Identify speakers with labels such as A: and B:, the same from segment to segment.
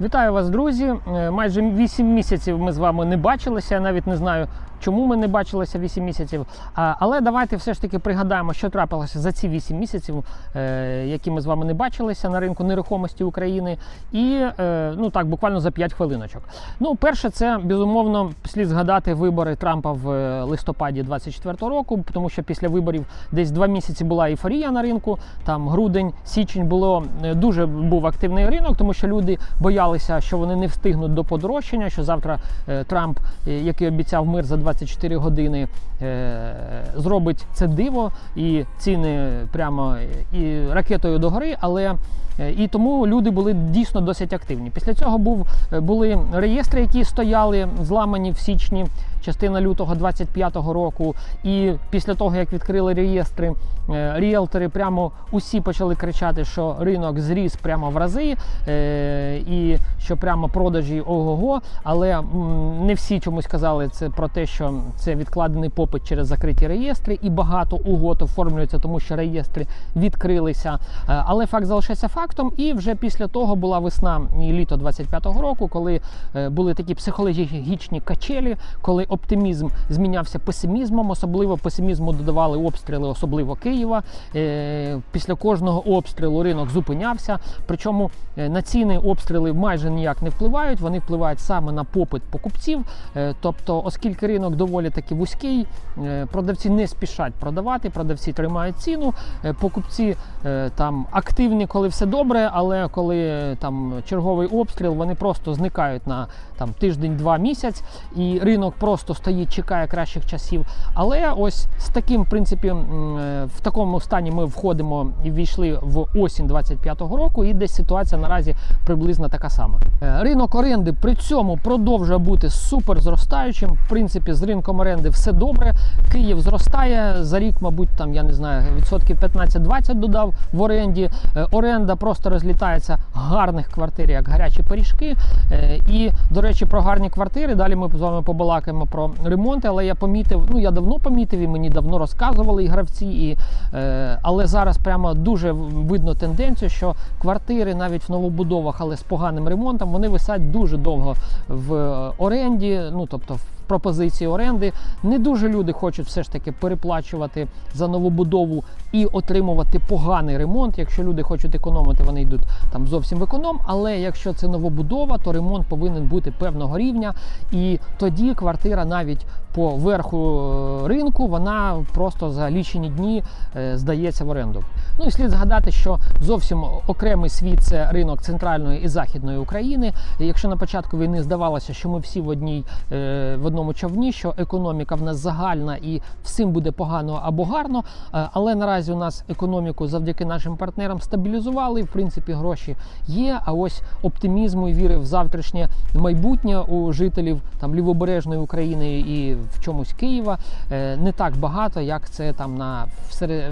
A: Вітаю вас, друзі. Е, Майже 8 місяців ми з вами не бачилися. Я навіть не знаю, чому ми не бачилися 8 місяців. Але давайте все ж таки пригадаємо, що трапилося за ці 8 місяців, е, які ми з вами не бачилися на ринку нерухомості України. І е, ну так, буквально за 5 хвилиночок. Ну, перше, це безумовно слід згадати вибори Трампа в е, листопаді 24 року, тому що після виборів десь 2 місяці була ейфорія на ринку. Там грудень, січень було дуже був активний ринок, тому що люди боялися, що вони не встигнуть до подорожчання, що завтра Трамп, який обіцяв мир за 24 години, е, зробить це диво і ціни прямо і ракетою догори, але е, і тому люди були дійсно досить активні. Після цього був е, були реєстри, які стояли зламані в січні. Частина лютого 25-го року, і після того як відкрили реєстри, е, ріелтори прямо усі почали кричати, що ринок зріс прямо в рази, е, і що прямо продажі ого-го. Але не всі чомусь казали це про те, що це відкладений попит через закриті реєстри, і багато угод оформлюється, тому що реєстри відкрилися. Е, Але факт залишається фактом. І вже після того була весна і літо 25-го року, коли були такі психологічні качелі, коли оптимізм змінявся песимізмом, особливо песимізму додавали обстріли, особливо Києва. Е, Після кожного обстрілу ринок зупинявся. Причому е, на ціни обстріли майже ніяк не впливають. Вони впливають саме на попит покупців. Е, Тобто, оскільки ринок доволі таки вузький, продавці не спішать продавати, продавці тримають ціну, покупці там активні, коли все добре, але коли там черговий обстріл, вони просто зникають на там тиждень-два місяць, і ринок просто стоїть, чекає кращих часів. Але ось з таким, в принципі, е, в такому стані ми входимо і війшли в осінь 25-го року, і десь ситуація наразі приблизно така сама. Е, Ринок оренди при цьому продовжує бути супер зростаючим. В принципі, з ринком оренди все добре. Київ зростає за рік, мабуть, там я не знаю, відсотків 15-20 додав в оренді. Е, Оренда просто розлітається гарних квартир, як гарячі пиріжки. І, до речі, про гарні квартири. Далі ми з вами побалакаємо про ремонти, але я помітив, ну я давно помітив і мені давно розказували і гравці, і, е, але зараз прямо дуже видно тенденцію, що квартири навіть в новобудовах, але з поганим ремонтом, вони висять дуже довго в оренді, ну тобто в пропозиції оренди. Не дуже люди хочуть все ж таки переплачувати за новобудову і отримувати поганий ремонт. Якщо люди хочуть економити, вони йдуть там зовсім в економ. Але якщо це новобудова, то ремонт повинен бути певного рівня. І тоді квартира навіть по верху е, ринку вона просто за лічені дні е, здається в оренду. Ну і слід згадати, що зовсім окремий світ це ринок центральної і західної України. Якщо на початку війни здавалося, що ми всі в одній е, в одному човні, що економіка в нас загальна і всім буде погано або гарно. Але наразі у нас економіку завдяки нашим партнерам стабілізували. В принципі, гроші є. А ось оптимізму і віри в завтрашнє майбутнє у жителів там лівобережної України і в чомусь Києва е, не так багато, як це там на всере-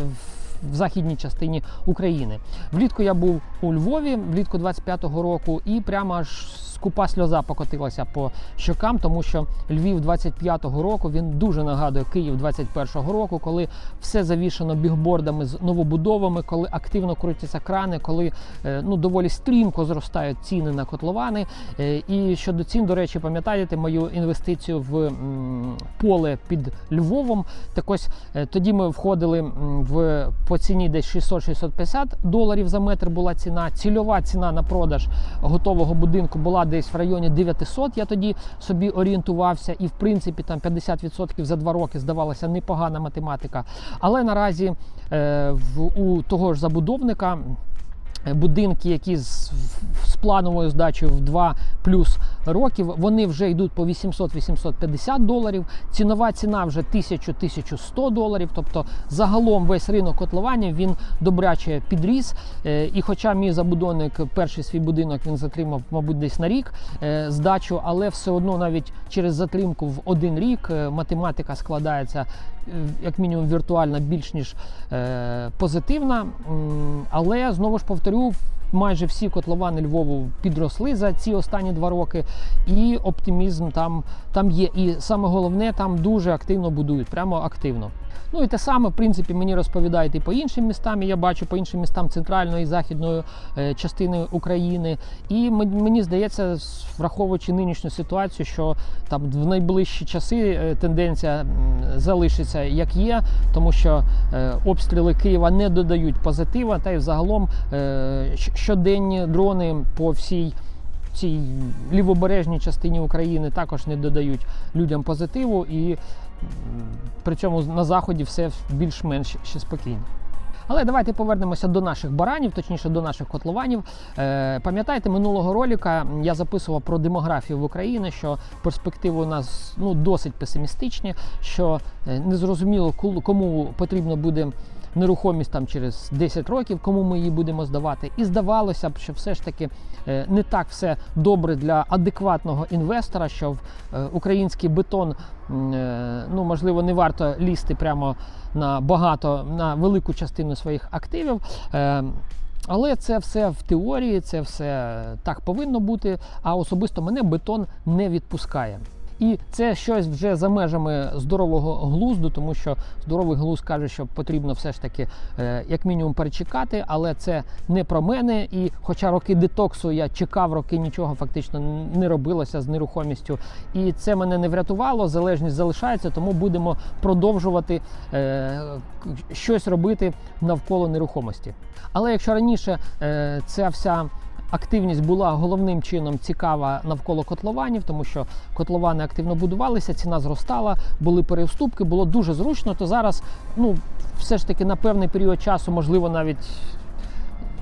A: в західній частині України. Влітку я був у Львові, влітку 25-го року, і прямо аж скупа сльоза покотилася по щокам, тому що Львів 25-го року він дуже нагадує Київ 21-го року, коли все завішано бігбордами з новобудовами, коли активно крутяться крани, коли е, ну доволі стрімко зростають ціни на котловани. Е, І щодо цін, до речі, пам'ятаєте мою інвестицію в поле під Львовом. Так ось е, тоді ми входили в по ціні десь 600-650 доларів за метр була ціна. Цільова ціна на продаж готового будинку була десь в районі 900. Я тоді собі орієнтувався, і в принципі там 50% за два роки здавалася непогана математика. Але наразі е, в, у того ж забудовника. Будинки, які з, з плановою здачею в 2 плюс років, вони вже йдуть по 800-850 доларів. Цінова ціна вже 1000-1100 доларів. Тобто загалом весь ринок котлованів він добряче підріс. Е, І хоча мій забудовник перший свій будинок він затримав, мабуть, десь на рік е, здачу, але все одно навіть через затримку в один рік е, математика складається як мінімум віртуальна більш ніж е, позитивна. Але знову ж повторю, майже всі котловани Львову підросли за ці останні два роки, і оптимізм там, там є. І саме головне, там дуже активно будують, прямо активно. Ну і те саме, в принципі, мені розповідають і по іншим містам. і Я бачу по іншим містам центральної і західної е, частини України. І мені здається, враховуючи нинішню ситуацію, що там в найближчі часи е, тенденція залишиться як є, тому що е, обстріли Києва не додають позитива, та й загалом щ- щоденні дрони по всій. Цій лівобережній частині України також не додають людям позитиву, і при цьому на заході все більш-менш ще спокійно. Але давайте повернемося до наших баранів, точніше до наших котлованів. Е, пам'ятаєте, минулого ролика я записував про демографію в Україні, що перспективи у нас ну, досить песимістичні, що е, незрозуміло, кому потрібно буде нерухомість там через 10 років, кому ми її будемо здавати. І здавалося б, що все ж таки е, не так все добре для адекватного інвестора, що в е, український бетон е, ну можливо не варто лізти прямо на багато на велику частину своїх активів. Але це все в теорії, це все так повинно бути. А особисто мене бетон не відпускає. І це щось вже за межами здорового глузду, тому що здоровий глузд каже, що потрібно все ж таки е, як мінімум перечекати, але це не про мене. І хоча роки детоксу я чекав, роки нічого фактично не робилося з нерухомістю, і це мене не врятувало. Залежність залишається, тому будемо продовжувати е, щось робити навколо нерухомості. Але якщо раніше е, ця вся активність була головним чином цікава навколо котлованів, тому що котловани активно будувалися, ціна зростала, були перевступки, було дуже зручно. То зараз, ну все ж таки, на певний період часу, можливо, навіть.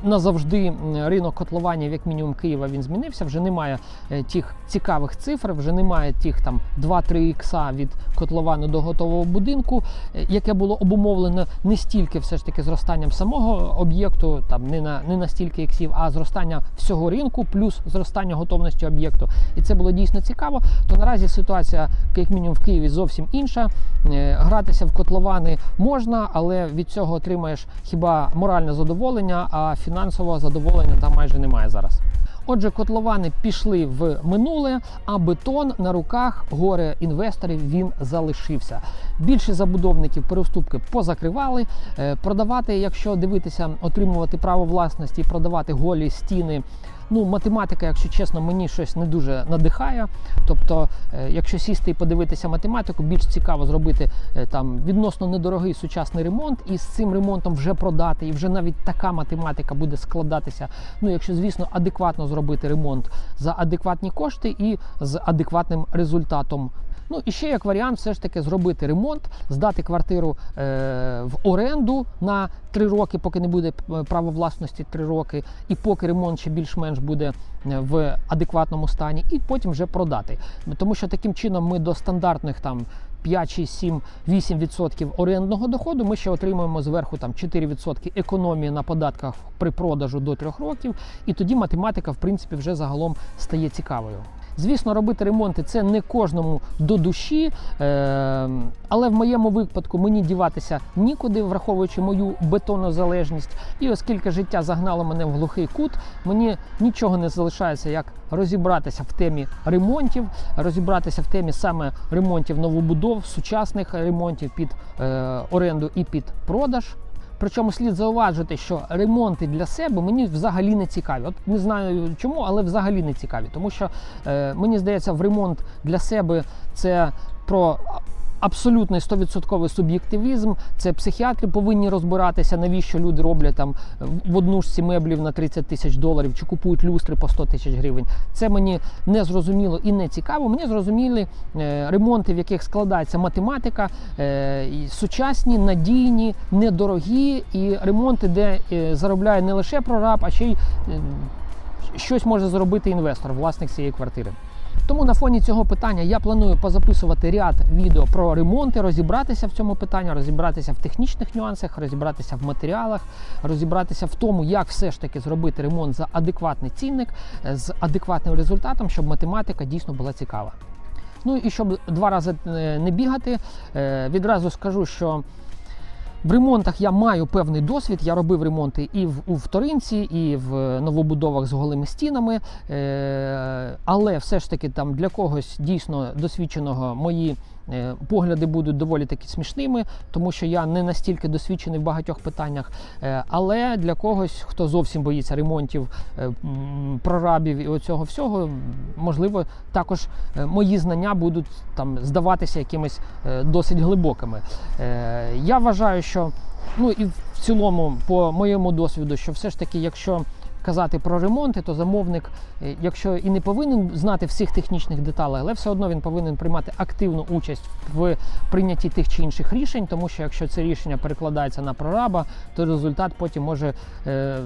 A: Назавжди ринок котлованів, як мінімум Києва, він змінився. Вже немає е, тих цікавих цифр, вже немає тих там 2-3 ікса від котловану до готового будинку, е, яке було обумовлено не стільки все ж таки зростанням самого об'єкту, там не на не на стільки іксів, а зростання всього ринку, плюс зростання готовності об'єкту. І це було дійсно цікаво. То наразі ситуація, як мінімум, в Києві зовсім інша. Е, Гратися в котловани можна, але від цього отримаєш хіба моральне задоволення, а фінансового задоволення там майже немає зараз. Отже, котловани пішли в минуле, а бетон на руках горе інвесторів він залишився. Більше забудовників переступки позакривали. Е, Продавати, якщо дивитися, отримувати право власності, продавати голі стіни. Ну, математика, якщо чесно, мені щось не дуже надихає. Тобто, е, якщо сісти і подивитися математику, більш цікаво зробити е, там відносно недорогий сучасний ремонт, і з цим ремонтом вже продати, і вже навіть така математика буде складатися. Ну, якщо, звісно, адекватно зробити ремонт за адекватні кошти і з адекватним результатом. Ну і ще як варіант, все ж таки зробити ремонт, здати квартиру е, в оренду на 3 роки, поки не буде е, права власності 3 роки, і поки ремонт ще більш-менш буде е, в адекватному стані, і потім вже продати. Тому що таким чином ми до стандартних там 5, 6, 7, 8% орендного доходу ми ще отримуємо зверху там 4% економії на податках при продажу до 3 років, і тоді математика в принципі вже загалом стає цікавою. Звісно, робити ремонти це не кожному до душі, е, але в моєму випадку мені діватися нікуди, враховуючи мою бетонозалежність. І оскільки життя загнало мене в глухий кут, мені нічого не залишається, як розібратися в темі ремонтів, розібратися в темі саме ремонтів новобудов, сучасних ремонтів під е, оренду і під продаж. Причому слід зауважити, що ремонти для себе мені взагалі не цікаві. От не знаю чому, але взагалі не цікаві. Тому що е, мені здається, в ремонт для себе це про абсолютний 100% суб'єктивізм. Це психіатри повинні розбиратися, навіщо люди роблять там в однушці меблів на 30 тисяч доларів чи купують люстри по 100 тисяч гривень. Це мені не зрозуміло і не цікаво. Мені зрозуміли е, ремонти, в яких складається математика, е, сучасні, надійні, недорогі, і ремонти, де е, заробляє не лише прораб, а ще й щось може зробити інвестор, власник цієї квартири. Тому на фоні цього питання я планую позаписувати ряд відео про ремонти, розібратися в цьому питанні, розібратися в технічних нюансах, розібратися в матеріалах, розібратися в тому, як все ж таки зробити ремонт за адекватний цінник е, з адекватним результатом, щоб математика дійсно була цікава. Ну і щоб два рази е, не бігати, е, відразу скажу, що В ремонтах я маю певний досвід. Я робив ремонти і в у вторинці, і в новобудовах з голими стінами. Е, але все ж таки там для когось дійсно досвідченого мої. Е, Погляди будуть доволі таки смішними, тому що я не настільки досвідчений в багатьох питаннях. Е, Але для когось, хто зовсім боїться ремонтів, е, прорабів і оцього всього, можливо, також мої знання будуть там здаватися якимись досить глибокими. Я вважаю, що ну і в цілому, по моєму досвіду, що все ж таки, якщо казати про ремонти, то замовник, е, якщо і не повинен знати всіх технічних деталей, але все одно він повинен приймати активну участь в прийнятті тих чи інших рішень, тому що якщо це рішення перекладається на прораба, то результат потім може е,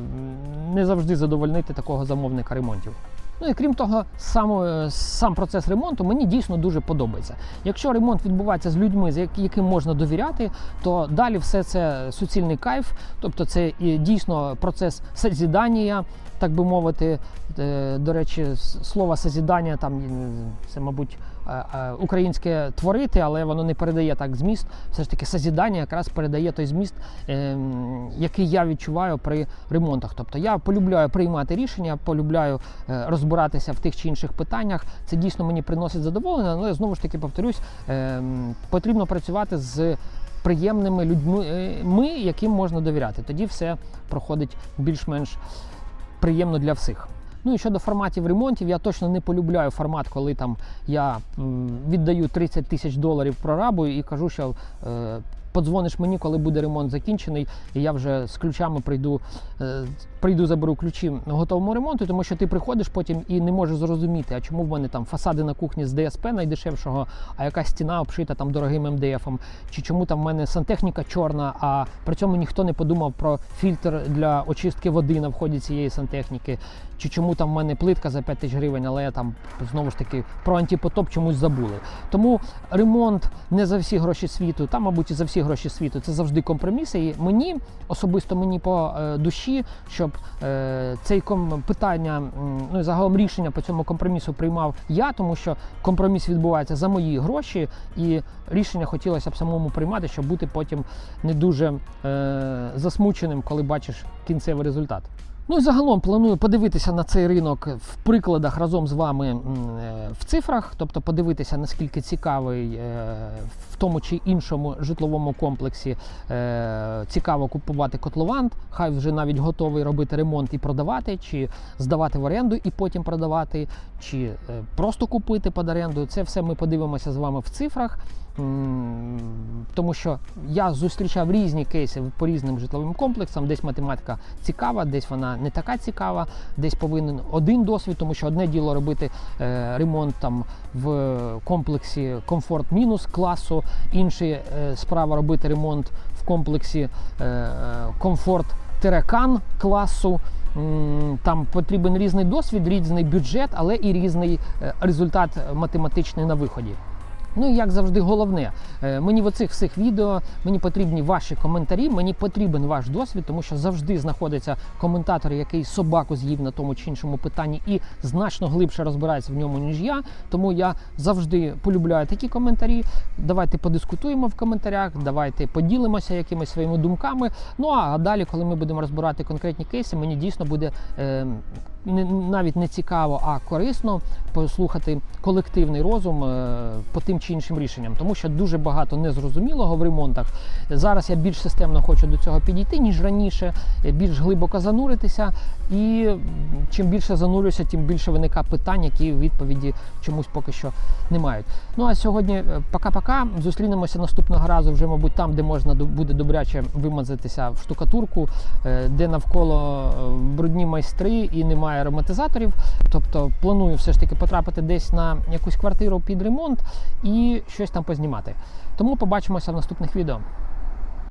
A: не завжди задовольнити такого замовника ремонтів. Ну і крім того, сам, е, сам процес ремонту мені дійсно дуже подобається. Якщо ремонт відбувається з людьми, з яким можна довіряти, то далі все це суцільний кайф, тобто це дійсно процес созідання, так би мовити. Е, До речі, слово созідання там це, мабуть, українське творити, але воно не передає так зміст. Все ж таки, созідання якраз передає той зміст, ем, який я відчуваю при ремонтах. Тобто я полюбляю приймати рішення, полюбляю е, розбиратися в тих чи інших питаннях. Це дійсно мені приносить задоволення, але знову ж таки повторюсь, ем, потрібно працювати з. Приємними людьми, е, ми, яким можна довіряти. Тоді все проходить більш-менш приємно для всіх. Ну і щодо форматів ремонтів, я точно не полюбляю формат, коли там я віддаю 30 тисяч доларів прорабу і кажу, що е, подзвониш мені, коли буде ремонт закінчений, і я вже з ключами прийду, е, прийду, заберу ключі готовому ремонту, тому що ти приходиш потім і не можеш зрозуміти, а чому в мене там фасади на кухні з ДСП найдешевшого, а якась стіна обшита там дорогим МДФом, чи чому там в мене сантехніка чорна, а при цьому ніхто не подумав про фільтр для очистки води на вході цієї сантехніки, чи чому там в мене плитка за 5 тисяч гривень, але я там знову ж таки про антипотоп чомусь забули. Тому ремонт не за всі гроші світу, та, мабуть, і за всі гроші світу. Це завжди компроміси. І мені особисто мені по е, душі, щоб е, цей питання, ну і загалом рішення по цьому компромісу приймав я, тому що компроміс відбувається за мої гроші, і рішення хотілося б самому приймати, щоб бути потім не дуже е, засмученим, коли бачиш кінцевий результат. Ну і загалом планую подивитися на цей ринок в прикладах разом з вами е, в цифрах, тобто подивитися, наскільки цікавий е, в тому чи іншому житловому комплексі е, цікаво купувати котлован, хай вже навіть готовий робити ремонт і продавати, чи здавати в оренду і потім продавати, чи просто купити під оренду. Це все ми подивимося з вами в цифрах. Тому що я зустрічав різні кейси по різним житловим комплексам. Десь математика цікава, десь вона не така цікава, десь повинен один досвід, тому що одне діло робити е, ремонт там в комплексі комфорт мінус класу, інше е, справа робити ремонт в комплексі е, е, комфорт терекан класу. Там потрібен різний досвід, різний бюджет, але і різний е, результат математичний на виході. Ну і як завжди, головне, е, мені в оцих всіх відео мені потрібні ваші коментарі, мені потрібен ваш досвід, тому що завжди знаходиться коментатор, який собаку з'їв на тому чи іншому питанні і значно глибше розбирається в ньому, ніж я. Тому я завжди полюбляю такі коментарі. Давайте подискутуємо в коментарях, давайте поділимося якимись своїми думками. Ну а далі, коли ми будемо розбирати конкретні кейси, мені дійсно буде. Е, навіть не цікаво, а корисно послухати колективний розум е, по тим чи іншим рішенням, тому що дуже багато незрозумілого в ремонтах. Зараз я більш системно хочу до цього підійти, ніж раніше, е, більш глибоко зануритися. І чим більше занурююся, тим більше виникає питань, які відповіді чомусь поки що не мають. Ну а сьогодні е, пока-пока. Зустрінемося наступного разу вже, мабуть, там, де можна буде добряче вимазатися в штукатурку, де навколо брудні майстри і немає ароматизаторів. Тобто планую все ж таки потрапити десь на якусь квартиру під ремонт і щось там познімати. Тому побачимося в наступних відео.